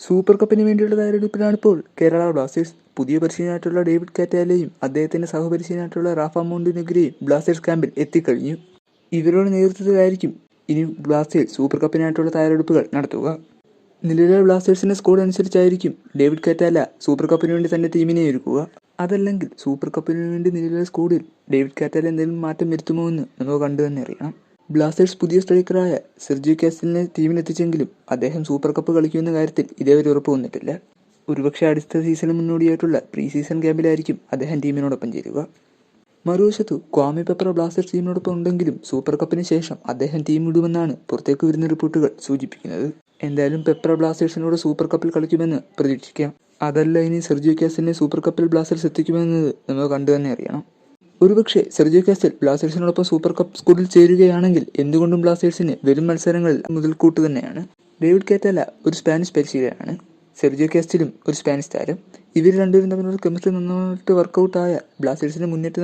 Super കപ്പിന് വേണ്ടിയുള്ള തയ്യാറെടുപ്പിലാണ് ഇപ്പോൾ കേരള ബ്ലാസ്റ്റേഴ്സ് പുതിയ പരിശീലനമായിട്ടുള്ള ഡേവിഡ് കാറ്റാലയും അദ്ദേഹത്തിന്റെ സഹപരിശീലനമായിട്ടുള്ള റാഫ മോണ്ടിനെതിരെയും ബ്ലാസ്റ്റേഴ്സ് ക്യാമ്പിൽ എത്തിക്കഴിഞ്ഞു. ഇവരുടെ നേതൃത്വത്തിലായിരിക്കും ഇനി ബ്ലാസ്റ്റേഴ്സ് സൂപ്പർ കപ്പിനായിട്ടുള്ള തയ്യാറെടുപ്പുകൾ നടത്തുക. നിലവിലെ ബ്ലാസ്റ്റേഴ്സിന്റെ സ്കോഡ് അനുസരിച്ചായിരിക്കും ഡേവിഡ് കാറ്റാല സൂപ്പർ കപ്പിന് വേണ്ടി തന്നെ ടീമിനെ ഒരുക്കുക. അതല്ലെങ്കിൽ സൂപ്പർ കപ്പിന് വേണ്ടി നിലവിലെ സ്കോഡിൽ ഡേവിഡ് കാറ്റാല എന്തെങ്കിലും മാറ്റം വരുത്തുമോ എന്ന് നമുക്ക് കണ്ടു തന്നെ അറിയണം. ബ്ലാസ്റ്റേഴ്സ് പുതിയ സ്ട്രൈക്കറായ സെർജി കാസിനെ ടീമിലെത്തിച്ചെങ്കിലും അദ്ദേഹം സൂപ്പർ കപ്പ് കളിക്കുമെന്ന കാര്യത്തിൽ ഇതേവരെ ഉറപ്പ് വന്നിട്ടില്ല. ഒരുപക്ഷെ അടുത്ത സീസണിന് മുന്നോടിയായിട്ടുള്ള പ്രീ സീസൺ ക്യാമ്പിലായിരിക്കും അദ്ദേഹം ടീമിനോടൊപ്പം ചേരുക. മറുവശത്തു ക്വാമി പെപ്പർ ബ്ലാസ്റ്റേഴ്സ് ടീമിനോടൊപ്പം ഉണ്ടെങ്കിലും സൂപ്പർ കപ്പിന് ശേഷം അദ്ദേഹം ടീം വിടുമെന്നാണ് പുറത്തേക്ക് വരുന്ന റിപ്പോർട്ടുകൾ സൂചിപ്പിക്കുന്നത്. എന്തായാലും പെപ്പർ ബ്ലാസ്റ്റേഴ്സിനോട് സൂപ്പർ കപ്പിൽ കളിക്കുമെന്ന് പ്രതീക്ഷിക്കാം. അതല്ല ഇനി സെർജിയോ കാസിനെ സൂപ്പർ കപ്പിൽ ബ്ലാസ്റ്റേഴ്സ് എത്തിക്കുമെന്നത് നമുക്ക് കണ്ടു തന്നെ അറിയണം. ഒരുപക്ഷെ സെർജിയോ കാസ്റ്റൽ ബ്ലാസ്റ്റേഴ്സിനോടൊപ്പം സൂപ്പർ കപ്പ് സ്കൂളിൽ ചേരുകയാണെങ്കിൽ എന്തുകൊണ്ടും ബ്ലാസ്റ്റേഴ്സിന് വരും മത്സരങ്ങളിൽ മുതൽക്കൂട്ട് തന്നെയാണ്. ഡേവിഡ് കാറ്റല ഒരു സ്പാനിഷ് പരിശീലകനാണ്. സെർജിയോ കാസ്റ്റലും ഒരു സ്പാനിഷ് താരം. ഇവർ രണ്ടുപേരും തമ്മിലുള്ള കെമിസ്ട്രി നന്നായിട്ട് വർക്കൗട്ടായ ബ്ലാസ്റ്റേഴ്സിന്റെ മുന്നേറ്റ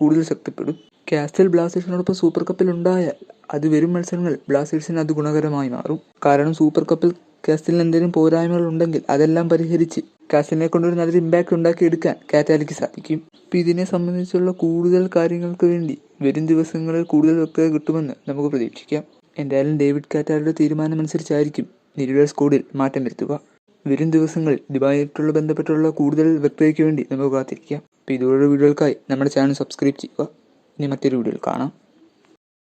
കൂടുതൽ ശക്തിപ്പെടും. കാസ്റ്റൽ ബ്ലാസ്റ്റേഴ്സിനോടൊപ്പം സൂപ്പർ കപ്പിൽ ഉണ്ടായാൽ അത് വരും മത്സരങ്ങൾ ബ്ലാസ്റ്റേഴ്സിന് അത് ഗുണകരമായി മാറും. കാരണം സൂപ്പർ കപ്പിൽ കാസ്റ്റലിന് എന്തെങ്കിലും പോരായ്മകൾ ഉണ്ടെങ്കിൽ അതെല്ലാം പരിഹരിച്ച് കാസ്റ്റലിനെ കൊണ്ടൊരു നല്ലൊരു ഇമ്പാക്റ്റ് ഉണ്ടാക്കി എടുക്കാൻ കാറ്റാലിക്ക് സാധിക്കും. ഇപ്പം ഇതിനെ സംബന്ധിച്ചുള്ള കൂടുതൽ കാര്യങ്ങൾക്ക് വേണ്ടി വരും ദിവസങ്ങളിൽ കൂടുതൽ വ്യക്തത കിട്ടുമെന്ന് നമുക്ക് പ്രതീക്ഷിക്കാം. എന്തായാലും ഡേവിഡ് കാറ്റാലിയുടെ തീരുമാനമനുസരിച്ചായിരിക്കും നിരുടെ സ്കോഡിൽ മാറ്റം വരുത്തുക. വരും ദിവസങ്ങളിൽ ദുബായിട്ടുള്ള ബന്ധപ്പെട്ടുള്ള കൂടുതൽ വ്യക്തതയ്ക്ക് വേണ്ടി നമുക്ക് കാത്തിരിക്കാം. അപ്പോൾ ഇതുപോലുള്ള വീഡിയോകൾക്കായി നമ്മുടെ ചാനൽ സബ്സ്ക്രൈബ് ചെയ്യുക. ഇനി മറ്റൊരു വീഡിയോയിൽ കാണാം.